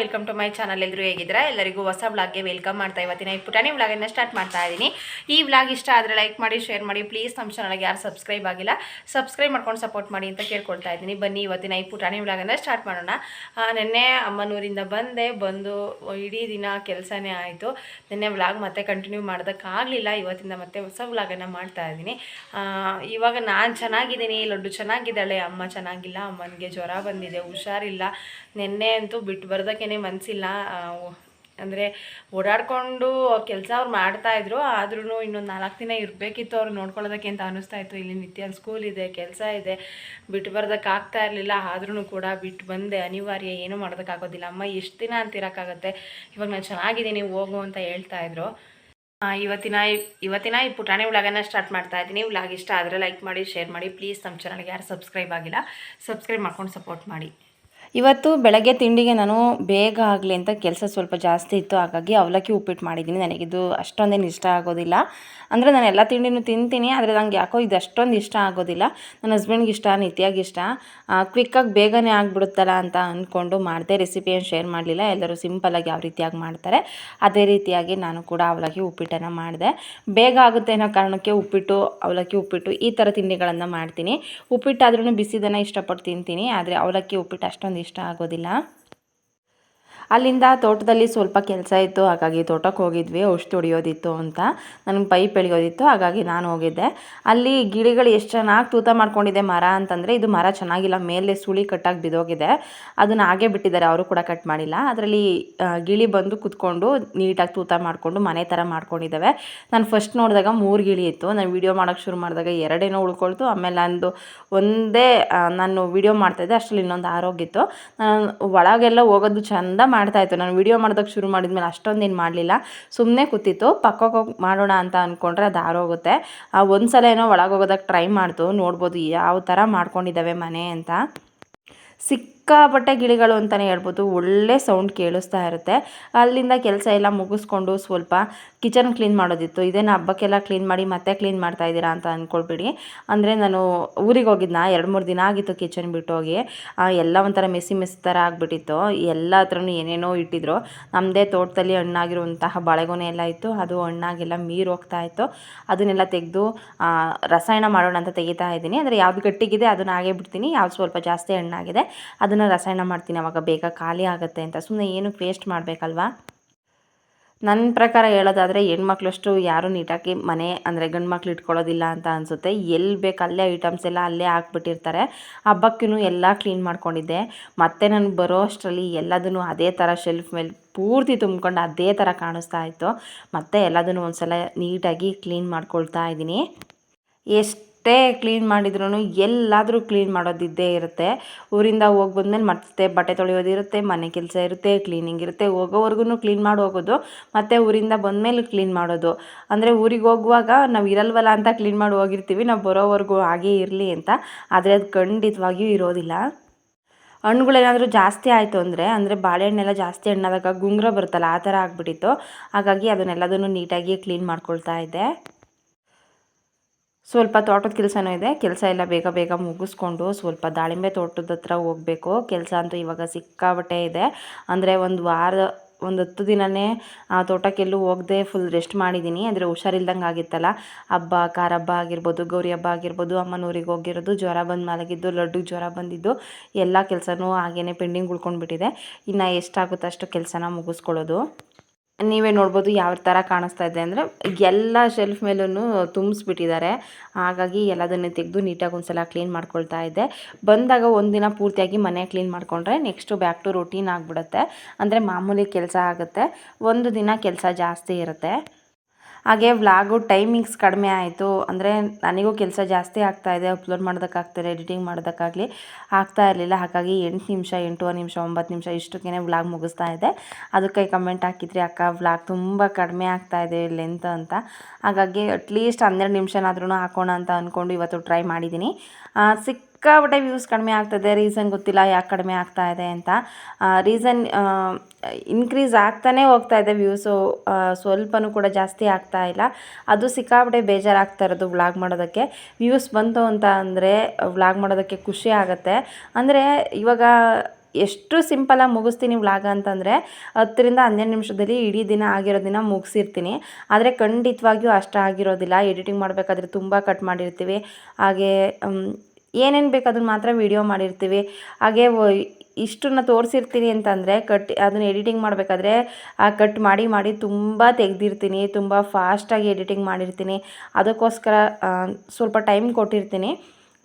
Welcome to my channel ಎಲ್ಲರೂ ಹೇಗಿದ್ರೆ ಎಲ್ಲರಿಗೂ ಹೊಸ ವ್ಲಾಗ್ಗೆ ವೆಲ್ಕಮ್ ಮಾಡ್ತಾ ಇವತ್ತಿನ ಈ ಪುಟಾಣಿ ವ್ಲಾಗನ್ನು ಸ್ಟಾರ್ಟ್ ಮಾಡ್ತಾ ಇದ್ದೀನಿ ಈ ವ್ಲಾಗ್ ಇಷ್ಟ ಆದರೆ ಲೈಕ್ ಮಾಡಿ ಶೇರ್ ಮಾಡಿ. ಪ್ಲೀಸ್ ನಮ್ಮ ಚಾನಲ್ಗೆ ಯಾರು ಸಬ್ಸ್ಕ್ರೈಬ್ ಆಗಿಲ್ಲ ಸಬ್ಸ್ಕ್ರೈಬ್ ಮಾಡ್ಕೊಂಡು ಸಪೋರ್ಟ್ ಮಾಡಿ ಅಂತ ಕೇಳ್ಕೊಳ್ತಾ ಇದ್ದೀನಿ ಬನ್ನಿ ಇವತ್ತಿನ ಈ ಪುಟಾಣಿ ವ್ಲಾಗನ್ನು ಸ್ಟಾರ್ಟ್ ಮಾಡೋಣ. ನಿನ್ನೆ ಅಮ್ಮನೂರಿಂದ ಬಂದೆ, ಬಂದು ಇಡೀ ದಿನ ಕೆಲಸನೇ ಆಯಿತು. ನಿನ್ನೆ ವ್ಲಾಗ್ ಮತ್ತೆ ಕಂಟಿನ್ಯೂ ಮಾಡೋದಕ್ಕಾಗಲಿಲ್ಲ. ಇವತ್ತಿಂದ ಮತ್ತೆ ಹೊಸ ವ್ಲಾಗನ್ನು ಮಾಡ್ತಾ ಇದ್ದೀನಿ ಇವಾಗ ನಾನು ಚೆನ್ನಾಗಿದ್ದೀನಿ, ಲಡ್ಡು ಚೆನ್ನಾಗಿದ್ದಾಳೆ, ಅಮ್ಮ ಚೆನ್ನಾಗಿಲ್ಲ, ಅಮ್ಮನಿಗೆ ಜ್ವರ ಬಂದಿದೆ, ಹುಷಾರಿಲ್ಲ. ನಿನ್ನೆ ಅಂತೂ ಬಿಟ್ಟು ಬರ್ದಕ್ಕೇನೆ ಮನಸ್ಸಿಲ್ಲ ಅಂದರೆ ಓಡಾಡಿಕೊಂಡು ಕೆಲಸ ಅವ್ರು ಮಾಡ್ತಾಯಿದ್ರು ಆದ್ರೂ ಇನ್ನೊಂದು ನಾಲ್ಕು ದಿನ ಇರಬೇಕಿತ್ತು ಅವ್ರು ನೋಡ್ಕೊಳ್ಳೋದಕ್ಕೆ ಅಂತ ಅನ್ನಿಸ್ತಾ ಇತ್ತು. ಇಲ್ಲಿ ನಿತ್ಯ ಸ್ಕೂಲ್ ಇದೆ, ಕೆಲಸ ಇದೆ. ಬಿಟ್ಟು ಬರೋದಕ್ಕೆ ಆಗ್ತಾ ಇರಲಿಲ್ಲ. ಆದ್ರೂ ಕೂಡ ಬಿಟ್ಟು ಬಂದೆ. ಅನಿವಾರ್ಯ ಏನೂ ಮಾಡೋದಕ್ಕಾಗೋದಿಲ್ಲ ಅಮ್ಮ, ಎಷ್ಟು ದಿನ ಅಂತಿರೋಕ್ಕಾಗತ್ತೆ ಇವಾಗ ನಾನು ಚೆನ್ನಾಗಿದ್ದೀನಿ, ಹೋಗು ಅಂತ ಹೇಳ್ತಾ ಇದ್ರು. ಇವತ್ತಿನ ಇವತ್ತಿನ ಈ ಪುಟಾಣಿ ವ್ಲಾಗನ್ನು ಸ್ಟಾರ್ಟ್ ಮಾಡ್ತಾ ಇದ್ದೀನಿ. ವ್ಲಾಗ್ ಇಷ್ಟ ಆದರೆ ಲೈಕ್ ಮಾಡಿ ಶೇರ್ ಮಾಡಿ. ಪ್ಲೀಸ್ ನಮ್ಮ ಚಾನಲ್ಗೆ ಯಾರು ಸಬ್ಸ್ಕ್ರೈಬ್ ಆಗಿಲ್ಲ ಸಬ್ಸ್ಕ್ರೈಬ್ ಮಾಡ್ಕೊಂಡು ಸಪೋರ್ಟ್ ಮಾಡಿ. ಇವತ್ತು ಬೆಳಗ್ಗೆ ತಿಂಡಿಗೆ ನಾನು ಬೇಗ ಆಗಲಿ ಅಂತ ಕೆಲಸ ಸ್ವಲ್ಪ ಜಾಸ್ತಿ ಇತ್ತು, ಹಾಗಾಗಿ ಅವಲಕ್ಕಿ ಉಪ್ಪಿಟ್ಟು ಮಾಡಿದ್ದೀನಿ. ನನಗಿದು ಅಷ್ಟೊಂದೇನು ಇಷ್ಟ ಆಗೋದಿಲ್ಲ. ಅಂದರೆ ನಾನು ಎಲ್ಲ ತಿಂಡಿನೂ ತಿಂತೀನಿ, ಆದರೆ ನಂಗೆ ಯಾಕೋ ಇದು ಅಷ್ಟೊಂದು ಇಷ್ಟ ಆಗೋದಿಲ್ಲ. ನನ್ನ ಹಸ್ಬೆಂಡ್ಗೆ ಇಷ್ಟ, ನಿತ್ಯಾಗಿ ಇಷ್ಟ. ಕ್ವಿಕ್ಕಾಗಿ ಬೇಗನೆ ಆಗಿಬಿಡುತ್ತಲ್ಲ ಅಂತ ಅಂದ್ಕೊಂಡು ಮಾಡಿದೆ ರೆಸಿಪಿ ಏನು ಶೇರ್ ಮಾಡಲಿಲ್ಲ. ಎಲ್ಲರೂ ಸಿಂಪಲಾಗಿ ಯಾವ ರೀತಿಯಾಗಿ ಮಾಡ್ತಾರೆ, ಅದೇ ರೀತಿಯಾಗಿ ನಾನು ಕೂಡ ಅವಲಕ್ಕಿ ಉಪ್ಪಿಟ್ಟನ್ನು ಮಾಡಿದೆ. ಬೇಗ ಆಗುತ್ತೆ ಅನ್ನೋ ಕಾರಣಕ್ಕೆ ಉಪ್ಪಿಟ್ಟು, ಅವಲಕ್ಕಿ ಉಪ್ಪಿಟ್ಟು ಈ ಥರ ತಿಂಡಿಗಳನ್ನು ಮಾಡ್ತೀನಿ. ಉಪ್ಪಿಟ್ಟಾದ್ರೂ ಬಿಸಿದನ್ನು ಇಷ್ಟಪಟ್ಟು ತಿಂತೀನಿ, ಆದರೆ ಅವಲಕ್ಕಿ ಉಪ್ಪಿಟ್ಟು ಅಷ್ಟೊಂದು ಇಷ್ಟ ಆಗೋದಿಲ್ಲ. ಅಲ್ಲಿಂದ ತೋಟದಲ್ಲಿ ಸ್ವಲ್ಪ ಕೆಲಸ ಇತ್ತು, ಹಾಗಾಗಿ ತೋಟಕ್ಕೆ ಹೋಗಿದ್ವಿ, ಔಷಧಿ ಹೊಡಿಯೋದಿತ್ತು ಅಂತ. ನನಗೆ ಪೈಪ್ ಎಳೆಯೋದಿತ್ತು, ಹಾಗಾಗಿ ನಾನು ಹೋಗಿದ್ದೆ. ಅಲ್ಲಿ ಗಿಳಿಗಳು ಎಷ್ಟು ಚೆನ್ನಾಗಿ ತೂತ ಮಾಡ್ಕೊಂಡಿದೆ ಮರ ಅಂತಂದರೆ, ಇದು ಮರ ಚೆನ್ನಾಗಿಲ್ಲ, ಮೇಲೆ ಸುಳಿ ಕಟ್ಟಾಗಿ ಬಿದ್ದೋಗಿದೆ ಅದನ್ನು ಹಾಗೆ ಬಿಟ್ಟಿದ್ದಾರೆ, ಅವರು ಕೂಡ ಕಟ್ ಮಾಡಿಲ್ಲ. ಅದರಲ್ಲಿ ಗಿಳಿ ಬಂದು ಕುತ್ಕೊಂಡು ನೀಟಾಗಿ ತೂತ ಮಾಡಿಕೊಂಡು ಮನೆ ಥರ ಮಾಡ್ಕೊಂಡಿದ್ದಾವೆ. ನಾನು ಫಸ್ಟ್ ನೋಡಿದಾಗ ಮೂರು ಗಿಳಿ ಇತ್ತು. ನಾನು ವೀಡಿಯೋ ಮಾಡೋಕ್ಕೆ ಶುರು ಮಾಡಿದಾಗ ಎರಡೇನೋ ಉಳ್ಕೊಳ್ತು. ಆಮೇಲೆ ನಂದು ಒಂದೇ ನಾನು ವೀಡಿಯೋ ಮಾಡ್ತಾಯಿದ್ದೆ ಅಷ್ಟರಲ್ಲಿ ಇನ್ನೊಂದು ಆರೋಗಿತ್ತು ನಾನು ಒಳಗೆಲ್ಲ ಹೋಗೋದು ಚಂದ ಮಾಡ್ತಾಯಿತ್ತು ನಾನು ವಿಡಿಯೋ ಮಾಡೋದಕ್ಕೆ ಶುರು ಮಾಡಿದ್ಮೇಲೆ ಅಷ್ಟೊಂದೇನು ಮಾಡಲಿಲ್ಲ. ಸುಮ್ಮನೆ ಕೂತಿತ್ತು. ಪಕ್ಕಕ್ಕೆ ಹೋಗಿ ಮಾಡೋಣ ಅಂತ ಅಂದ್ಕೊಂಡ್ರೆ ಅದು ಆರೋಗುತ್ತೆ. ಒಂದು ಸಲ ಏನೋ ಒಳಗೆ ಹೋಗೋದಕ್ಕೆ ಟ್ರೈ ಮಾಡ್ತು. ನೋಡ್ಬೋದು ಯಾವ ಥರ ಮಾಡ್ಕೊಂಡಿದ್ದಾವೆ ಮನೆ ಅಂತ. ಸಿಕ್ಕಾಪಟ್ಟೆ ಗಿಳಿಗಳು ಅಂತಲೇ ಹೇಳ್ಬೋದು, ಒಳ್ಳೆ ಸೌಂಡ್ ಕೇಳಿಸ್ತಾ ಇರುತ್ತೆ. ಅಲ್ಲಿಂದ ಕೆಲಸ ಎಲ್ಲ ಮುಗಿಸ್ಕೊಂಡು ಸ್ವಲ್ಪ ಕಿಚನ್ ಕ್ಲೀನ್ ಮಾಡೋದಿತ್ತು. ಇದೇನು ಹಬ್ಬಕ್ಕೆಲ್ಲ ಕ್ಲೀನ್ ಮಾಡಿ ಮತ್ತೆ ಕ್ಲೀನ್ ಮಾಡ್ತಾ ಇದ್ದೀರಾ ಅಂತ ಅಂದ್ಕೊಳ್ಬೇಡಿ ಅಂದರೆ ನಾನು ಊರಿಗೆ ಹೋಗಿದ್ನ, ಎರಡು ಮೂರು ದಿನ ಆಗಿತ್ತು ಕಿಚನ್ ಬಿಟ್ಟು ಹೋಗಿ. ಎಲ್ಲ ಒಂಥರ ಮೆಸ್ಸಿ ಮೆಸ್ಸಿ ಥರ ಆಗಿಬಿಟ್ಟಿತ್ತು. ಎಲ್ಲ ಹತ್ರನೂ ಏನೇನೋ ಇಟ್ಟಿದ್ರು. ನಮ್ಮದೇ ತೋಟದಲ್ಲಿ ಹಣ್ಣಾಗಿರುವಂತಹ ಬಾಳೆಗೊನೆ ಎಲ್ಲ ಇತ್ತು. ಅದು ಹಣ್ಣಾಗೆಲ್ಲ ಮೀರು ಹೋಗ್ತಾ ಇತ್ತು. ಅದನ್ನೆಲ್ಲ ತೆಗೆದು ರಸಾಯನ ಮಾಡೋಣ ಅಂತ ತೆಗಿತಾ ಇದ್ದೀನಿ. ಅಂದರೆ ಯಾವ್ದು ಗಟ್ಟಿಗಿದೆ ಅದನ್ನು ಹಾಗೆ ಬಿಡ್ತೀನಿ. ಯಾವ್ದು ಸ್ವಲ್ಪ ಜಾಸ್ತಿ ಹಣ್ಣಾಗಿದೆ ಅದನ್ನು ರಸಾಯನ ಮಾಡ್ತೀನಿ, ಅವಾಗ ಬೇಗ ಖಾಲಿ ಆಗುತ್ತೆ ಅಂತ. ಸುಮ್ಮನೆ ಏನಕ್ಕೆ ವೇಸ್ಟ್ ಮಾಡಬೇಕಲ್ವಾ? ನನ್ನ ಪ್ರಕಾರ ಹೇಳೋದಾದರೆ ಹೆಣ್ಮಕ್ಳಷ್ಟು ಯಾರೂ ನೀಟಾಗಿ ಮನೆ, ಅಂದರೆ ಗಂಡು ಮಕ್ಳು ಇಟ್ಕೊಳ್ಳೋದಿಲ್ಲ ಅಂತ ಅನಿಸುತ್ತೆ. ಎಲ್ಲಿ ಬೇಕು ಅಲ್ಲೇ ಐಟಮ್ಸ್ ಎಲ್ಲ ಅಲ್ಲೇ ಹಾಕ್ಬಿಟ್ಟಿರ್ತಾರೆ. ಹಬ್ಬಕ್ಕೂ ಎಲ್ಲ ಕ್ಲೀನ್ ಮಾಡ್ಕೊಂಡಿದ್ದೆ. ಮತ್ತೆ ನಾನು ಬರೋ ಅಷ್ಟರಲ್ಲಿ ಎಲ್ಲದನ್ನು ಅದೇ ಥರ ಶೆಲ್ಫ್ ಮೇಲೆ ಪೂರ್ತಿ ತುಂಬ್ಕೊಂಡು ಅದೇ ಥರ ಕಾಣಿಸ್ತಾ ಇತ್ತು. ಮತ್ತೆ ಎಲ್ಲದನ್ನು ಒಂದು ಸಲ ನೀಟಾಗಿ ಕ್ಲೀನ್ ಮಾಡ್ಕೊಳ್ತಾ ಇದ್ದೀನಿ. ಎಷ್ಟೇ ಕ್ಲೀನ್ ಮಾಡಿದ್ರೂ ಎಲ್ಲಾದರೂ ಕ್ಲೀನ್ ಮಾಡೋದಿದ್ದೇ ಇರುತ್ತೆ. ಊರಿಂದ ಹೋಗಿ ಬಂದಮೇಲೆ ಮತ್ತೆ ಬಟ್ಟೆ ತೊಳೆಯೋದಿರುತ್ತೆ ಮನೆ ಕೆಲಸ ಇರುತ್ತೆ ಕ್ಲೀನಿಂಗ್ ಇರುತ್ತೆ. ಹೋಗೋವರೆಗೂ ಕ್ಲೀನ್ ಮಾಡಿ ಹೋಗೋದು, ಮತ್ತು ಊರಿಂದ ಬಂದಮೇಲೆ ಕ್ಲೀನ್ ಮಾಡೋದು. ಅಂದರೆ ಊರಿಗೆ ಹೋಗುವಾಗ ನಾವು ಇರಲ್ವಲ್ಲ ಅಂತ ಕ್ಲೀನ್ ಮಾಡಿ ಹೋಗಿರ್ತೀವಿ, ನಾವು ಬರೋವರೆಗೂ ಹಾಗೇ ಇರಲಿ ಅಂತ. ಆದರೆ ಅದು ಖಂಡಿತವಾಗಿಯೂ ಇರೋದಿಲ್ಲ. ಹಣ್ಣುಗಳೇನಾದರೂ ಜಾಸ್ತಿ ಆಯಿತು ಅಂದರೆ ಅಂದರೆ ಬಾಳೆಹಣ್ಣೆಲ್ಲ ಜಾಸ್ತಿ ಹಣ್ಣಾದಾಗ ಗುಂಗ್ರ ಬರುತ್ತಲ್ಲ ಆ ಥರ ಆಗಿಬಿಟ್ಟಿತ್ತು. ಹಾಗಾಗಿ ಅದನ್ನೆಲ್ಲದನ್ನು ನೀಟಾಗಿ ಕ್ಲೀನ್ ಮಾಡ್ಕೊಳ್ತಾ ಇದ್ದೆ. ಸ್ವಲ್ಪ ತೋಟದ ಕೆಲಸನೂ ಇದೆ. ಕೆಲಸ ಎಲ್ಲ ಬೇಗ ಬೇಗ ಮುಗಿಸ್ಕೊಂಡು ಸ್ವಲ್ಪ ದಾಳಿಂಬೆ ತೋಟದ ಹತ್ರ ಹೋಗಬೇಕು. ಕೆಲಸ ಅಂತೂ ಇವಾಗ ಸಿಕ್ಕಾಬಟ್ಟೆ ಇದೆ. ಅಂದರೆ ಒಂದು ವಾರ, ಒಂದು ಹತ್ತು ದಿನವೇ ಆ, ತೋಟಕ್ಕೆಲ್ಲೂ ಹೋಗದೆ ಫುಲ್ ರೆಸ್ಟ್ ಮಾಡಿದ್ದೀನಿ. ಅಂದರೆ ಹುಷಾರಿಲ್ದಂಗೆ ಆಗಿತ್ತಲ್ಲ. ಹಬ್ಬ ಕಾರ ಹಬ್ಬ ಆಗಿರ್ಬೋದು, ಗೌರಿ ಹಬ್ಬ ಆಗಿರ್ಬೋದು, ಅಮ್ಮನೂರಿಗೆ ಹೋಗಿರೋದು, ಜ್ವರ ಬಂದು ಮಲಗಿದ್ದು, ಲಡ್ಡು ಜ್ವರ ಬಂದಿದ್ದು, ಎಲ್ಲ ಕೆಲಸನೂ ಹಾಗೇ ಪೆಂಡಿಂಗ್ ಉಳ್ಕೊಂಡ್ಬಿಟ್ಟಿದೆ. ಇನ್ನು ಎಷ್ಟಾಗುತ್ತೋ ಅಷ್ಟು ಕೆಲಸನ ಮುಗಿಸ್ಕೊಳ್ಳೋದು. ನೀವೇ ನೋಡ್ಬೋದು ಯಾವ ಥರ ಕಾಣಿಸ್ತಾ ಇದೆ ಅಂದರೆ ಎಲ್ಲ ಶೆಲ್ಫ್ ಮೇಲೂ ತುಂಬಿಸ್ಬಿಟ್ಟಿದ್ದಾರೆ. ಹಾಗಾಗಿ ಎಲ್ಲದನ್ನು ತೆಗೆದು ನೀಟಾಗಿ ಒಂದು ಸಲ ಕ್ಲೀನ್ ಮಾಡ್ಕೊಳ್ತಾ ಇದ್ದೆ ಬಂದಾಗ ಒಂದಿನ ಪೂರ್ತಿಯಾಗಿ ಮನೆ ಕ್ಲೀನ್ ಮಾಡಿಕೊಂಡ್ರೆ ನೆಕ್ಸ್ಟು ಬ್ಯಾಕ್ ಟು ರೊಟೀನ್ ಆಗಿಬಿಡುತ್ತೆ. ಅಂದರೆ ಮಾಮೂಲಿ ಕೆಲಸ ಆಗುತ್ತೆ. ಒಂದು ದಿನ ಕೆಲಸ ಜಾಸ್ತಿ ಇರುತ್ತೆ. ಹಾಗೆ ವ್ಲಾಗು ಟೈಮಿಂಗ್ಸ್ ಕಡಿಮೆ ಆಯಿತು. ಅಂದರೆ ನನಗೂ ಕೆಲಸ ಜಾಸ್ತಿ ಆಗ್ತಾಯಿದೆ ಅಪ್ಲೋಡ್ ಮಾಡೋದಕ್ಕಾಗ್ತಾರೆ ಎಡಿಟಿಂಗ್ ಮಾಡೋದಕ್ಕಾಗಲಿ ಆಗ್ತಾ ಇರಲಿಲ್ಲ. ಹಾಗಾಗಿ ಎಂಟು ನಿಮಿಷ, ಎಂಟೂವರೆ ನಿಮಿಷ, ಒಂಬತ್ತು ನಿಮಿಷ ಇಷ್ಟಕ್ಕೇ ವ್ಲಾಗ್ ಮುಗಿಸ್ತಾ ಇದೆ ಅದಕ್ಕೆ ಕಮೆಂಟ್ ಹಾಕಿದ್ರಿ, ಅಕ್ಕ, ವ್ಲಾಗ್ ತುಂಬ ಕಡಿಮೆ ಆಗ್ತಾ ಇದೆ ಲೆಂತ್ ಅಂತ. ಹಾಗಾಗಿ ಅಟ್ಲೀಸ್ಟ್ ಹನ್ನೆರಡು ನಿಮಿಷನಾದ್ರೂ ಹಾಕೋಣ ಅಂತ ಅಂದ್ಕೊಂಡು ಇವತ್ತು ಟ್ರೈ ಮಾಡಿದ್ದೀನಿ. ಸಿಕ್ ಸಿಕ್ಕಾಪಟ್ಟೆ ವ್ಯೂಸ್ ಕಡಿಮೆ ಆಗ್ತದೆ ರೀಸನ್ ಗೊತ್ತಿಲ್ಲ ಯಾಕೆ ಕಡಿಮೆ ಆಗ್ತಾ ಇದೆ ಅಂತ. ರೀಸನ್ ಇನ್ಕ್ರೀಸ್ ಆಗ್ತಾನೇ ಹೋಗ್ತಾ ಇದೆ ವ್ಯೂಸು ಸ್ವಲ್ಪನೂ ಕೂಡ ಜಾಸ್ತಿ ಆಗ್ತಾ ಇಲ್ಲ. ಅದು ಸಿಕ್ಕಾಪಟ್ಟೆ ಬೇಜಾರಾಗ್ತಾ ಇರೋದು ವ್ಲಾಗ್ ಮಾಡೋದಕ್ಕೆ. ವ್ಯೂಸ್ ಬಂತು ಅಂತ ಅಂದರೆ ವ್ಲಾಗ್ ಮಾಡೋದಕ್ಕೆ ಖುಷಿ ಆಗುತ್ತೆ. ಅಂದರೆ ಇವಾಗ ಎಷ್ಟು ಸಿಂಪಲಾಗಿ ಮುಗಿಸ್ತೀನಿ ವ್ಲಾಗ್ ಅಂತಂದರೆ ಹತ್ತರಿಂದ ಹನ್ನೆರಡು ನಿಮಿಷದಲ್ಲಿ ಇಡೀ ದಿನ ಆಗಿರೋ ದಿನ ಮುಗಿಸಿರ್ತೀನಿ. ಆದರೆ ಖಂಡಿತವಾಗಿಯೂ ಅಷ್ಟು ಆಗಿರೋದಿಲ್ಲ. ಎಡಿಟಿಂಗ್ ಮಾಡಬೇಕಾದ್ರೆ ತುಂಬ ಕಟ್ ಮಾಡಿರ್ತೀವಿ. ಹಾಗೆ ಏನೇನು ಬೇಕು ಅದನ್ನು ಮಾತ್ರ ವೀಡಿಯೋ ಮಾಡಿರ್ತೀವಿ. ಹಾಗೆ ಇಷ್ಟನ್ನು ತೋರಿಸಿರ್ತೀನಿ ಅಂತಂದರೆ ಕಟ್, ಅದನ್ನ ಎಡಿಟಿಂಗ್ ಮಾಡಬೇಕಾದ್ರೆ ಆ ಕಟ್ ಮಾಡಿ ಮಾಡಿ ತುಂಬ ತೆಗೆದಿರ್ತೀನಿ. ತುಂಬ ಫಾಸ್ಟಾಗಿ ಎಡಿಟಿಂಗ್ ಮಾಡಿರ್ತೀನಿ. ಅದಕ್ಕೋಸ್ಕರ ಸ್ವಲ್ಪ ಟೈಮ್ ಕೊಟ್ಟಿರ್ತೀನಿ.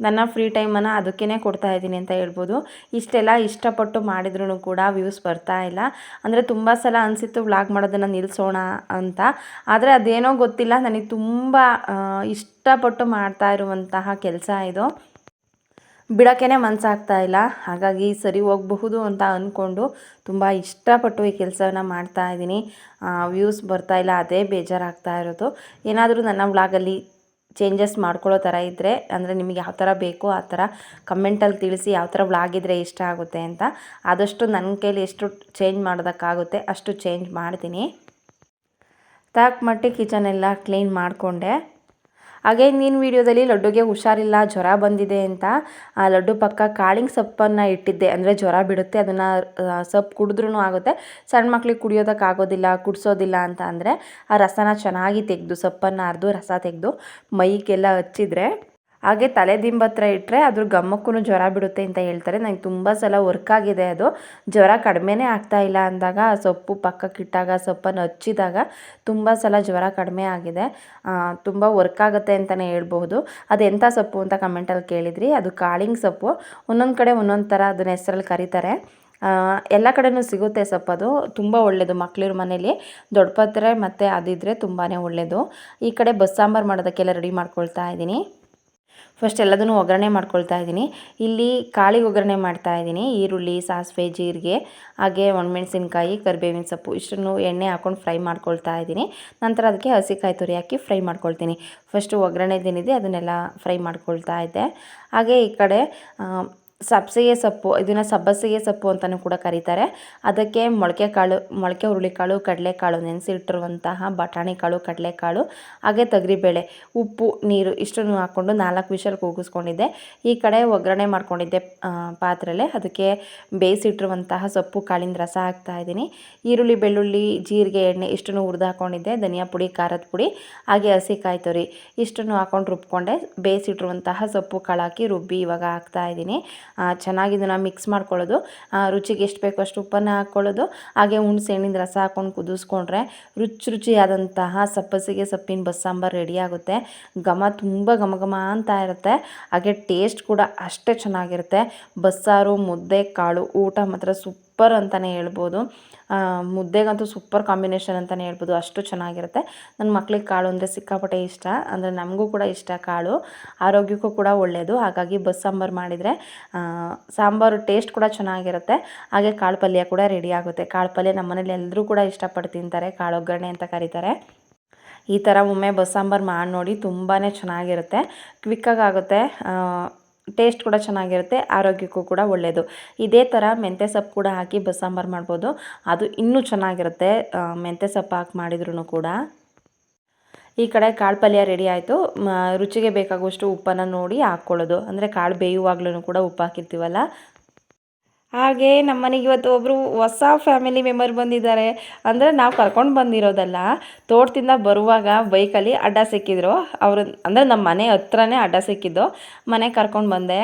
ನನ್ನ ಫ್ರೀ ಟೈಮನ್ನು ಅದಕ್ಕೇ ಕೊಡ್ತಾ ಇದ್ದೀನಿ ಅಂತ ಹೇಳ್ಬೋದು. ಇಷ್ಟೆಲ್ಲ ಇಷ್ಟಪಟ್ಟು ಮಾಡಿದ್ರೂ ಕೂಡ ವ್ಯೂಸ್ ಬರ್ತಾ ಇಲ್ಲ. ಅಂದರೆ ತುಂಬ ಸಲ ಅನಿಸಿತ್ತು ವ್ಲಾಗ್ ಮಾಡೋದನ್ನು ನಿಲ್ಲಿಸೋಣ ಅಂತ. ಆದರೆ ಅದೇನೋ ಗೊತ್ತಿಲ್ಲ. ನನಗೆ ತುಂಬ ಇಷ್ಟಪಟ್ಟು ಮಾಡ್ತಾ ಇರುವಂತಹ ಕೆಲಸ ಇದು. ಬಿಡೋಕ್ಕೇ ಮನಸ್ಸಾಗ್ತಾ ಇಲ್ಲ. ಹಾಗಾಗಿ ಸರಿ ಹೋಗಬಹುದು ಅಂತ ಅಂದ್ಕೊಂಡು ತುಂಬ ಇಷ್ಟಪಟ್ಟು ಈ ಕೆಲಸನ ಮಾಡ್ತಾ ಇದ್ದೀನಿ. ವ್ಯೂಸ್ ಬರ್ತಾ ಇಲ್ಲ, ಅದೇ ಬೇಜಾರಾಗ್ತಾ ಇರೋದು. ಏನಾದರೂ ನನ್ನ ವ್ಲಾಗಲ್ಲಿ ಚೇಂಜಸ್ ಮಾಡ್ಕೊಳ್ಳೋ ಥರ ಇದ್ದರೆ ಅಂದರೆ ನಿಮಗೆ ಯಾವ ಥರ ಬೇಕೋ ಆ ಥರ ಕಮೆಂಟಲ್ಲಿ ತಿಳಿಸಿ ಯಾವ ಥರ ವ್ಲಾಗ್ ಇದ್ದರೆ ಇಷ್ಟ ಆಗುತ್ತೆ ಅಂತ. ಆದಷ್ಟು ನನ್ನ ಕೈಲಿ ಎಷ್ಟು ಚೇಂಜ್ ಮಾಡೋದಕ್ಕಾಗುತ್ತೆ ಅಷ್ಟು ಚೇಂಜ್ ಮಾಡ್ತೀನಿ. ತಾಕ್ ಮಟ್ಟಿ ಕಿಚನ್ ಎಲ್ಲ ಕ್ಲೀನ್ ಮಾಡಿಕೊಂಡೆ. ಹಾಗೆ ನೀನು ವೀಡಿಯೋದಲ್ಲಿ ಲಡ್ಡುಗೆ ಹುಷಾರಿಲ್ಲ, ಜ್ವರ ಬಂದಿದೆ ಅಂತ, ಆ ಲಡ್ಡು ಪಕ್ಕ ಕಾಳಿಂಗ್ ಸೊಪ್ಪನ್ನು ಇಟ್ಟಿದ್ದೆ. ಅಂದರೆ ಜ್ವರ ಬಿಡುತ್ತೆ, ಅದನ್ನು ಸೊಪ್ಪು ಕುಡಿದ್ರೂ ಆಗುತ್ತೆ. ಸಣ್ಣ ಮಕ್ಳಿಗೆ ಕುಡಿಯೋದಕ್ಕಾಗೋದಿಲ್ಲ, ಕುಡಿಸೋದಿಲ್ಲ ಅಂತ ಅಂದರೆ ಆ ರಸನ ಚೆನ್ನಾಗಿ ತೆಗೆದು, ಸೊಪ್ಪನ್ನು ಅರ್ದು, ರಸ ತೆಗೆದು ಮೈಗೆಲ್ಲ ಹಚ್ಚಿದ್ರೆ ಹಾಗೆ ತಲೆ ದಿಂಬತ್ರ ಹತ್ರ ಇಟ್ಟರೆ ಅದ್ರ ಗಮ್ಮಕ್ಕೂ ಜ್ವರ ಬಿಡುತ್ತೆ ಅಂತ ಹೇಳ್ತಾರೆ. ನಂಗೆ ತುಂಬ ಸಲ ವರ್ಕ್ ಆಗಿದೆ ಅದು. ಜ್ವರ ಕಡಿಮೆನೇ ಆಗ್ತಾ ಇಲ್ಲ ಅಂದಾಗ ಆ ಸೊಪ್ಪು ಪಕ್ಕಕ್ಕಿಟ್ಟಾಗ ಸೊಪ್ಪನ್ನು ಹಚ್ಚಿದಾಗ ತುಂಬ ಸಲ ಜ್ವರ ಕಡಿಮೆ ಆಗಿದೆ. ತುಂಬ ವರ್ಕ್ ಆಗುತ್ತೆ ಅಂತಲೇ ಹೇಳ್ಬಹುದು. ಅದು ಎಂಥ ಸೊಪ್ಪು ಅಂತ ಕಮೆಂಟಲ್ಲಿ ಕೇಳಿದ್ರಿ. ಅದು ಕಾಳಿಂಗ್ ಸೊಪ್ಪು. ಒಂದೊಂದು ಕಡೆ ಒಂದೊಂದು ಥರ ಅದನ್ನ ಹೆಸರಲ್ಲಿ ಕರೀತಾರೆ. ಎಲ್ಲ ಕಡೆನೂ ಸಿಗುತ್ತೆ ಸೊಪ್ಪದು ತುಂಬ ಒಳ್ಳೆಯದು ಮಕ್ಳಿರ ಮನೇಲಿ. ದೊಡ್ಡ ಪತ್ರೆ ಮತ್ತು ಅದಿದ್ದರೆ ತುಂಬಾ ಒಳ್ಳೆಯದು ಈ ಕಡೆ ಬಸ್ಸಾಂಬಾರು ಮಾಡೋದಕ್ಕೆಲ್ಲ ರೆಡಿ ಮಾಡ್ಕೊಳ್ತಾ ಇದ್ದೀನಿ. ಫಸ್ಟ್ ಎಲ್ಲದನ್ನು ಒಗ್ಗರಣೆ ಮಾಡ್ಕೊಳ್ತಾ ಇದ್ದೀನಿ. ಇಲ್ಲಿ ಕಾಳಿಗೆ ಒಗ್ಗರಣೆ ಮಾಡ್ತಾ ಇದ್ದೀನಿ. ಈರುಳ್ಳಿ, ಸಾಸಿವೆ, ಜೀರಿಗೆ, ಹಾಗೆ ಒಣಮೆಣಸಿನ್ಕಾಯಿ, ಕರಿಬೇವಿನ ಸೊಪ್ಪು ಇಷ್ಟನ್ನು ಎಣ್ಣೆ ಹಾಕ್ಕೊಂಡು ಫ್ರೈ ಮಾಡ್ಕೊಳ್ತಾ ಇದ್ದೀನಿ. ನಂತರ ಅದಕ್ಕೆ ಹಸಿಕಾಯಿ ತುರಿ ಹಾಕಿ ಫ್ರೈ ಮಾಡ್ಕೊಳ್ತೀನಿ. ಫಸ್ಟು ಒಗ್ಗರಣೆದೇನಿದೆ ಅದನ್ನೆಲ್ಲ ಫ್ರೈ ಮಾಡ್ಕೊಳ್ತಾ ಇದ್ದೆ. ಹಾಗೆ ಈ ಕಡೆ ಸಬ್ಸಿಗೆ ಸೊಪ್ಪು, ಇದನ್ನು ಸಬ್ಬಸಿಗೆ ಸೊಪ್ಪು ಅಂತಲೂ ಕೂಡ ಕರೀತಾರೆ. ಅದಕ್ಕೆ ಮೊಳಕೆ ಕಾಳು ಮೊಳಕೆ ಹುರುಳಿಕಾಳು, ಕಡಲೆಕಾಳು ನೆನೆಸಿಟ್ಟಿರುವಂತಹ ಬಟಾಣಿ ಕಾಳು, ಕಡಲೆಕಾಳು, ಹಾಗೆ ತೊಗರಿಬೇಳೆ, ಉಪ್ಪು, ನೀರು ಇಷ್ಟನ್ನು ಹಾಕ್ಕೊಂಡು ನಾಲ್ಕು ವಿಷಲ್ ಕೂಗಿಸ್ಕೊಂಡಿದ್ದೆ. ಈ ಕಡೆ ಒಗ್ಗರಣೆ ಮಾಡ್ಕೊಂಡಿದ್ದೆ ಪಾತ್ರೆಲೆ. ಅದಕ್ಕೆ ಬೇಯಿಸಿಟ್ಟಿರುವಂತಹ ಸೊಪ್ಪು ಕಾಳಿನ ರಸ ಹಾಕ್ತಾ ಇದ್ದೀನಿ. ಈರುಳ್ಳಿ, ಬೆಳ್ಳುಳ್ಳಿ, ಜೀರಿಗೆ, ಎಣ್ಣೆ ಇಷ್ಟನ್ನು ಹುರಿದು ಹಾಕ್ಕೊಂಡಿದ್ದೆ ಧನಿಯಾ ಪುಡಿ, ಖಾರದ ಪುಡಿ, ಹಾಗೆ ಹಸಿಕಾಯಿ ತುರಿ ಇಷ್ಟನ್ನು ಹಾಕ್ಕೊಂಡು ರುಬ್ಕೊಂಡೆ. ಬೇಯಿಸಿಟ್ಟಿರುವಂತಹ ಸೊಪ್ಪು ಕಾಳು ಹಾಕಿ ರುಬ್ಬಿ ಇವಾಗ ಹಾಕ್ತಾ ಇದ್ದೀನಿ. ಚೆನ್ನಾಗಿ ಇದನ್ನು ಮಿಕ್ಸ್ ಮಾಡ್ಕೊಳ್ಳೋದು. ರುಚಿಗೆ ಎಷ್ಟು ಬೇಕೋ ಅಷ್ಟು ಉಪ್ಪನ್ನು ಹಾಕ್ಕೊಳ್ಳೋದು ಹಾಗೆ ಹುಣಸೆಹಣ್ಣಿನ ರಸ ಹಾಕ್ಕೊಂಡು ಕುದಿಸ್ಕೊಂಡ್ರೆ ರುಚಿ ರುಚಿಯಾದಂತಹ ಸಪ್ಪಸಿಗೆ ಸೊಪ್ಪಿನ ಬಸ್ಸಾಂಬಾರು ರೆಡಿ ಆಗುತ್ತೆ. ಘಮ ತುಂಬ ಘಮ ಘಮ ಅಂತ ಇರುತ್ತೆ. ಹಾಗೆ ಟೇಸ್ಟ್ ಕೂಡ ಅಷ್ಟೇ ಚೆನ್ನಾಗಿರುತ್ತೆ. ಬಸ್ಸಾರು, ಮುದ್ದೆ, ಕಾಳು ಊಟ ಮಾತ್ರ ಸೂಪರ್ ಅಂತಲೇ ಹೇಳ್ಬೋದು. ಮುದ್ದೆಗಂತೂ ಸೂಪರ್ ಕಾಂಬಿನೇಷನ್ ಅಂತಲೇ ಹೇಳ್ಬೋದು. ಅಷ್ಟು ಚೆನ್ನಾಗಿರುತ್ತೆ. ನನ್ನ ಮಕ್ಳಿಗೆ ಕಾಳು ಅಂದರೆ ಸಿಕ್ಕಾಪಟ್ಟೆ ಇಷ್ಟ. ಅಂದರೆ ನಮಗೂ ಕೂಡ ಇಷ್ಟ ಕಾಳು. ಆರೋಗ್ಯಕ್ಕೂ ಕೂಡ ಒಳ್ಳೆಯದು ಹಾಗಾಗಿ ಬಸ್ ಸಾಂಬಾರು ಮಾಡಿದರೆ ಸಾಂಬಾರು ಟೇಸ್ಟ್ ಕೂಡ ಚೆನ್ನಾಗಿರುತ್ತೆ. ಹಾಗೆ ಕಾಳು ಪಲ್ಯ ಕೂಡ ರೆಡಿ ಆಗುತ್ತೆ. ಕಾಳು ಪಲ್ಯ ನಮ್ಮ ಮನೇಲಿ ಎಲ್ಲರೂ ಕೂಡ ಇಷ್ಟಪಟ್ಟು ತಿಂತಾರೆ. ಕಾಳು ಒಗ್ಗರಣೆ ಅಂತ ಕರೀತಾರೆ. ಈ ಥರ ಒಮ್ಮೆ ಬಸ್ಸಾಂಬಾರು ಮಾಡಿ ನೋಡಿ ತುಂಬಾ ಚೆನ್ನಾಗಿರುತ್ತೆ. ಕ್ವಿಕ್ಕಾಗಿ ಆಗುತ್ತೆ. ಟೇಸ್ಟ್ ಕೂಡ ಚೆನ್ನಾಗಿರುತ್ತೆ, ಆರೋಗ್ಯಕ್ಕೂ ಕೂಡ ಒಳ್ಳೆಯದು ಇದೇ ಥರ ಮೆಂತ್ಯ ಸೊಪ್ಪು ಕೂಡ ಹಾಕಿ ಬಸ್ಸಾಂಬಾರು ಮಾಡ್ಬೋದು. ಅದು ಇನ್ನೂ ಚೆನ್ನಾಗಿರುತ್ತೆ ಮೆಂತ್ಯ ಸೊಪ್ಪು ಹಾಕಿ ಮಾಡಿದ್ರೂ ಕೂಡ. ಈ ಕಡೆ ಕಾಳು ಪಲ್ಯ ರೆಡಿ ಆಯಿತು. ರುಚಿಗೆ ಬೇಕಾಗುವಷ್ಟು ಉಪ್ಪನ್ನು ನೋಡಿ ಹಾಕ್ಕೊಳ್ಳೋದು. ಅಂದರೆ ಕಾಳು ಬೇಯುವಾಗ್ಲೂ ಕೂಡ ಉಪ್ಪು ಹಾಕಿರ್ತೀವಲ್ಲ ಹಾಗೆ ನಮ್ಮ ಮನೆಗೆ ಇವತ್ತು ಒಬ್ಬರು ಹೊಸ ಫ್ಯಾಮಿಲಿ ಮೆಂಬರ್ ಬಂದಿದ್ದಾರೆ. ಅಂದರೆ ನಾವು ಕರ್ಕೊಂಡು ಬಂದಿರೋದಲ್ಲ, ತೋಟದಿಂದ ಬರುವಾಗ ಬೈಕಲ್ಲಿ ಅಡ್ಡ ಸಿಕ್ಕಿದ್ರು. ಅವರು ಅಂದರೆ ನಮ್ಮ ಮನೆ ಹತ್ರನೇ ಅಡ್ಡ ಸಿಕ್ಕಿದ್ದು. ಮನೆಗೆ ಕರ್ಕೊಂಡು ಬಂದೆ.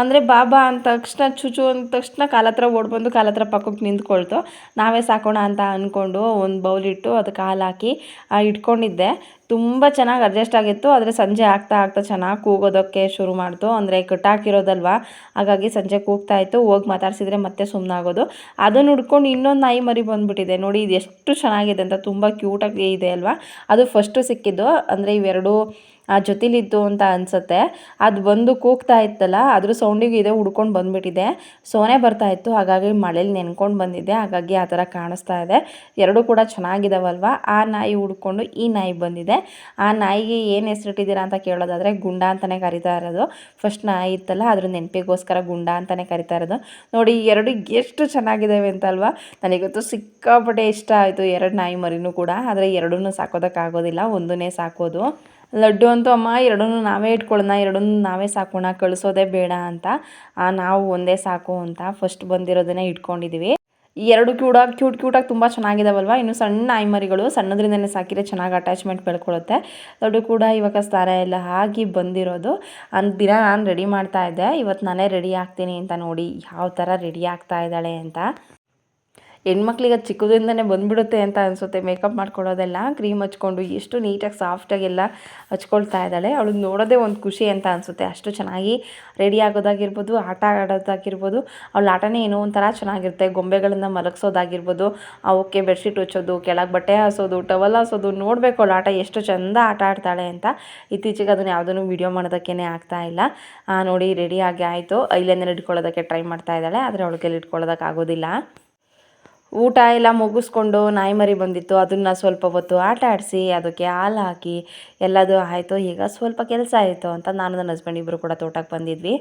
ಅಂದರೆ ಬಾಬಾ ಅಂದ ತಕ್ಷಣ ಚುಚು ಅಂದ ತಕ್ಷಣ ಕಾಲ ಹತ್ರ ಓಡ್ ಬಂದು ಕಾಲ ಹತ್ರ ಪಕ್ಕಕ್ಕೆ ನಿಂತ್ಕೊಳ್ತು. ನಾವೇ ಸಾಕೋಣ ಅಂತ ಅಂದ್ಕೊಂಡು ಒಂದು ಬೌಲ್ ಇಟ್ಟು ಅದಕ್ಕೆ ಹಾಲು ಹಾಕಿ ಇಟ್ಕೊಂಡಿದ್ದೆ. ತುಂಬ ಚೆನ್ನಾಗಿ ಅಡ್ಜಸ್ಟ್ ಆಗಿತ್ತು. ಆದರೆ ಸಂಜೆ ಆಗ್ತಾ ಆಗ್ತಾ ಚೆನ್ನಾಗಿ ಕೂಗೋದಕ್ಕೆ ಶುರು ಮಾಡ್ತು. ಅಂದರೆ ಕಟ್ಟಾಕಿರೋದಲ್ವಾ? ಹಾಗಾಗಿ ಸಂಜೆ ಕೂಗ್ತಾ ಇತ್ತು. ಹೋಗಿ ಮಾತಾಡ್ಸಿದ್ರೆ ಮತ್ತೆ ಸುಮ್ಮನಾಗೋದು ಅದನ್ನು ಹುಡ್ಕೊಂಡು ಇನ್ನೊಂದು ನಾಯಿ ಮರಿ ಬಂದುಬಿಟ್ಟಿದೆ. ನೋಡಿ, ಇದು ಎಷ್ಟು ಚೆನ್ನಾಗಿದೆ ಅಂತ ತುಂಬ ಕ್ಯೂಟಾಗಿ ಇದೆ ಅಲ್ವಾ? ಅದು ಫಸ್ಟು ಸಿಕ್ಕಿದ್ದು. ಅಂದರೆ ಇವೆರಡು ಆ ಜೊತೆಲಿತ್ತು ಅಂತ ಅನಿಸುತ್ತೆ. ಅದು ಬಂದು ಕೂಗ್ತಾ ಇತ್ತಲ್ಲ, ಅದ್ರ ಸೌಂಡಿಗೆ ಇದೆ ಹುಡ್ಕೊಂಡು ಬಂದುಬಿಟ್ಟಿದೆ. ಸೋನೆ ಬರ್ತಾ ಇತ್ತು, ಹಾಗಾಗಿ ಮಳೇಲಿ ನೆನ್ಕೊಂಡು ಬಂದಿದೆ ಹಾಗಾಗಿ ಆ ಥರ ಕಾಣಿಸ್ತಾ ಇದೆ. ಎರಡೂ ಕೂಡ ಚೆನ್ನಾಗಿದಾವಲ್ವ? ಆ ನಾಯಿ ಹುಡ್ಕೊಂಡು ಈ ನಾಯಿ ಬಂದಿದೆ. ಆ ನಾಯಿಗೆ ಏನು ಹೆಸರಿಟ್ಟಿದ್ದೀರಾ ಅಂತ ಕೇಳೋದಾದರೆ ಗುಂಡ ಅಂತಲೇ ಕರಿತಾ ಇರೋದು. ಫಸ್ಟ್ ನಾಯಿ ಇತ್ತಲ್ಲ, ಅದ್ರ ನೆನಪಿಗೋಸ್ಕರ ಗುಂಡ ಅಂತಲೇ ಕರಿತಾ ಇರೋದು. ನೋಡಿ ಎರಡು ಎಷ್ಟು ಚೆನ್ನಾಗಿದ್ದಾವೆ ಅಂತಲ್ವ? ನನಗಂತೂ ಸಿಕ್ಕಾಪಟ್ಟೆ ಇಷ್ಟ ಆಯಿತು ಎರಡು ನಾಯಿ ಮರಿನೂ ಕೂಡ. ಆದರೆ ಎರಡನ್ನೂ ಸಾಕೋದಕ್ಕಾಗೋದಿಲ್ಲ, ಒಂದನ್ನೇ ಸಾಕೋದು. ಲಡ್ಡು ಅಂತೂ ಅಮ್ಮ, ಎರಡನ್ನೂ ನಾವೇ ಇಟ್ಕೊಳ್ಳೋಣ ಎರಡನ್ನೂ ನಾವೇ ಸಾಕೋಣ, ಕಳಿಸೋದೇ ಬೇಡ ಅಂತ. ನಾವು ಒಂದೇ ಸಾಕು ಅಂತ ಫಸ್ಟ್ ಬಂದಿರೋದನ್ನೇ ಇಟ್ಕೊಂಡಿದ್ದೀವಿ ಈ ಎರಡು ಕೂಡ ಕ್ಯೂಟ್ ಕ್ಯೂಟಾಗಿ ತುಂಬ ಚೆನ್ನಾಗಿದಾವಲ್ವ? ಇನ್ನು ಸಣ್ಣ ಐಮರಿಗಳು ಸಣ್ಣದ್ರಿಂದನೇ ಸಾಕಿದ್ರೆ ಚೆನ್ನಾಗಿ ಅಟ್ಯಾಚ್ಮೆಂಟ್ ಬೆಳ್ಕೊಳ್ಳುತ್ತೆ. ದೊಡ್ಡ ಕೂಡ ಇವಾಗ ಸ್ನಾನ ಎಲ್ಲ ಹಾಕಿ ಬಂದಿರೋದು. ಅಂದ್ ದಿನ ನಾನು ರೆಡಿ ಮಾಡ್ತಾ ಇದ್ದೆ. ಇವತ್ತು ನಾನೇ ರೆಡಿ ಆಗ್ತೀನಿ ಅಂತ ನೋಡಿ, ಯಾವ ಥರ ರೆಡಿ ಆಗ್ತಾ ಇದ್ದಾಳೆ ಅಂತ. ಹೆಣ್ಮಕ್ಳಿಗೆ ಅದು ಚಿಕ್ಕದ್ರಿಂದನೇ ಬಂದ್ಬಿಡುತ್ತೆ ಅಂತ ಅನಿಸುತ್ತೆ. ಮೇಕಪ್ ಮಾಡ್ಕೊಳ್ಳೋದೆಲ್ಲ ಕ್ರೀಮ್ ಹಚ್ಕೊಂಡು ಎಷ್ಟು ನೀಟಾಗಿ ಸಾಫ್ಟಾಗೆಲ್ಲ ಹಚ್ಕೊಳ್ತಾ ಇದ್ದಾಳೆ. ಅವಳು ನೋಡೋದೇ ಒಂದು ಖುಷಿ ಅಂತ ಅನಿಸುತ್ತೆ. ಅಷ್ಟು ಚೆನ್ನಾಗಿ ರೆಡಿ ಆಗೋದಾಗಿರ್ಬೋದು, ಆಟ ಆಡೋದಾಗಿರ್ಬೋದು, ಅವಳ ಆಟನೇ ಏನೋ ಒಂಥರ ಚೆನ್ನಾಗಿರುತ್ತೆ. ಗೊಂಬೆಗಳನ್ನು ಮಲಗಿಸೋದಾಗಿರ್ಬೋದು ಅವಕ್ಕೆ ಬೆಡ್ಶೀಟ್ ಹಚ್ಚೋದು, ಕೆಳಗೆ ಬಟ್ಟೆ ಹಾಸೋದು ಟವಲ್ ಹಾಸೋದು, ನೋಡಬೇಕು ಅವಳ ಆಟ ಎಷ್ಟು ಚಂದ ಆಟ ಆಡ್ತಾಳೆ ಅಂತ. ಇತ್ತೀಚೆಗೆ ಅದನ್ನು ಯಾವುದನ್ನು ವೀಡಿಯೋ ಮಾಡೋದಕ್ಕೇ ಆಗ್ತಾ ಇಲ್ಲ. ನೋಡಿ ರೆಡಿ ಆಗಿ ಆಯಿತು. ಐಲೈನರ್ ಇಟ್ಕೊಳ್ಳೋದಕ್ಕೆ ಟ್ರೈ ಮಾಡ್ತಾ ಇದ್ದಾಳೆ. ಆದರೆ ಅವಳಿಗೆಲ್ಲ ಇಟ್ಕೊಳ್ಳೋದಕ್ಕಾಗೋದಿಲ್ಲ. ಊಟ ಎಲ್ಲ ಮುಗಿಸ್ಕೊಂಡು ನಾಯಿ ಮರಿ ಬಂದಿತ್ತು. ಅದನ್ನು ಸ್ವಲ್ಪ ಹೊತ್ತು ಆಟ ಆಡಿಸಿ, ಅದಕ್ಕೆ ಹಾಲು ಹಾಕಿ ಎಲ್ಲದು ಆಯಿತು. ಈಗ ಸ್ವಲ್ಪ ಕೆಲಸ ಆಯಿತು ಅಂತ ನಾನು ನನ್ನ ಹಸ್ಬೆಂಡ್ ಇಬ್ಬರು ಕೂಡ ತೋಟಕ್ಕೆ ಬಂದಿದ್ವಿ.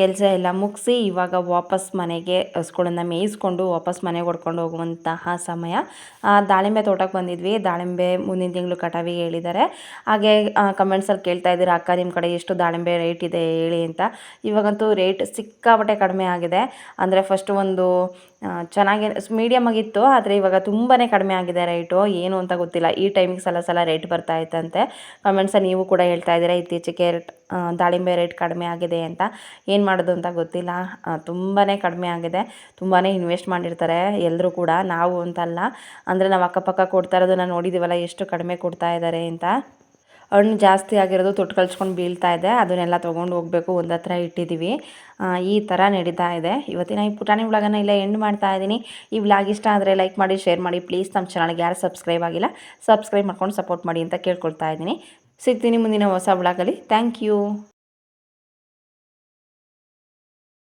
ಕೆಲಸ ಎಲ್ಲ ಮುಗಿಸಿ ಇವಾಗ ವಾಪಸ್ ಮನೆಗೆ ಹಸುಗಳನ್ನು ಮೇಯಿಸ್ಕೊಂಡು ವಾಪಸ್ ಮನೆಗೆ ಹೊಡ್ಕೊಂಡು ಹೋಗುವಂತಹ ಸಮಯ. ದಾಳಿಂಬೆ ತೋಟಕ್ಕೆ ಬಂದಿದ್ವಿ. ದಾಳಿಂಬೆ ಮುಂದಿನ ತಿಂಗಳು ಕಟಾವಿಗೆ ಹೇಳಿದ್ದಾರೆ. ಹಾಗೆ ಕಮೆಂಟ್ಸಲ್ಲಿ ಕೇಳ್ತಾ ಇದ್ದೀರಾ, ಅಕ್ಕ ನಿಮ್ಮ ಕಡೆ ಎಷ್ಟು ದಾಳಿಂಬೆ ರೇಟ್ ಇದೆ, ಹೇಳಿ ಅಂತ. ಇವಾಗಂತೂ ರೇಟ್ ಸಿಕ್ಕಾಪಟ್ಟೆ ಕಡಿಮೆ ಆಗಿದೆ. ಅಂದರೆ ಫಸ್ಟ್ ಒಂದು ಚೆನ್ನಾಗಿ ಮೀಡಿಯಮ್ ಆಗಿತ್ತು, ಆದರೆ ಇವಾಗ ತುಂಬಾ ಕಡಿಮೆ ಆಗಿದೆ ರೇಟು ಏನು ಅಂತ ಗೊತ್ತಿಲ್ಲ. ಈ ಟೈಮಿಗೆ ಸಲ ಸಲ ರೇಟ್ ಬರ್ತಾ ಇತ್ತಂತೆ. ಕಮೆಂಟ್ಸಲ್ಲಿ ನೀವು ಕೂಡ ಹೇಳ್ತಾ ಇದ್ದೀರಾ, ಇತ್ತೀಚೆಗೆ ದಾಳಿಂಬೆ ರೇಟ್ ಕಡಿಮೆ ಆಗಿದೆ ಅಂತ. ಏನು ಮಾಡೋದು ಅಂತ ಗೊತ್ತಿಲ್ಲ. ತುಂಬಾ ಕಡಿಮೆ ಆಗಿದೆ. ತುಂಬಾ ಇನ್ವೆಸ್ಟ್ ಮಾಡಿರ್ತಾರೆ ಎಲ್ಲರೂ ಕೂಡ. ನಾವು ಅಂತಲ್ಲ. ಅಂದರೆ ನಾವು ಅಕ್ಕಪಕ್ಕ ಕೊಡ್ತಾ ಇರೋದನ್ನ ನೋಡಿದ್ದೀವಲ್ಲ ಎಷ್ಟು ಕಡಿಮೆ ಕೊಡ್ತಾ ಇದ್ದಾರೆ ಅಂತ. ಹಣ್ಣು ಜಾಸ್ತಿ ಆಗಿರೋದು ತೊಟ್ಟು ಕಳ್ಸ್ಕೊಂಡು ಬೀಳ್ತಾ ಇದೆ. ಅದನ್ನೆಲ್ಲ ತೊಗೊಂಡು ಹೋಗಬೇಕು. ಒಂದು ಹತ್ರ ಇಟ್ಟಿದ್ದೀವಿ ಈ ಥರ ನಡೀತಾ ಇದೆ. ಇವತ್ತಿನ ಈ ಪುಟಾಣಿ ವ್ಲಾಗನ್ನು ಇಲ್ಲ ಎಂಡ್ ಮಾಡ್ತಾ ಇದ್ದೀನಿ. ಈ ವ್ಲಾಗ್ ಇಷ್ಟ ಆದರೆ ಲೈಕ್ ಮಾಡಿ ಶೇರ್ ಮಾಡಿ. ಪ್ಲೀಸ್ ನಮ್ಮ ಚಾನಲ್ಗೆ ಯಾರು ಸಬ್ಸ್ಕ್ರೈಬ್ ಆಗಿಲ್ಲ ಸಬ್ಸ್ಕ್ರೈಬ್ ಮಾಡ್ಕೊಂಡು ಸಪೋರ್ಟ್ ಮಾಡಿ ಅಂತ ಕೇಳ್ಕೊಳ್ತಾ ಇದ್ದೀನಿ. ಸಿಗ್ತೀನಿ ಮುಂದಿನ ಹೊಸ ವ್ಲಾಗಲ್ಲಿ. Thank you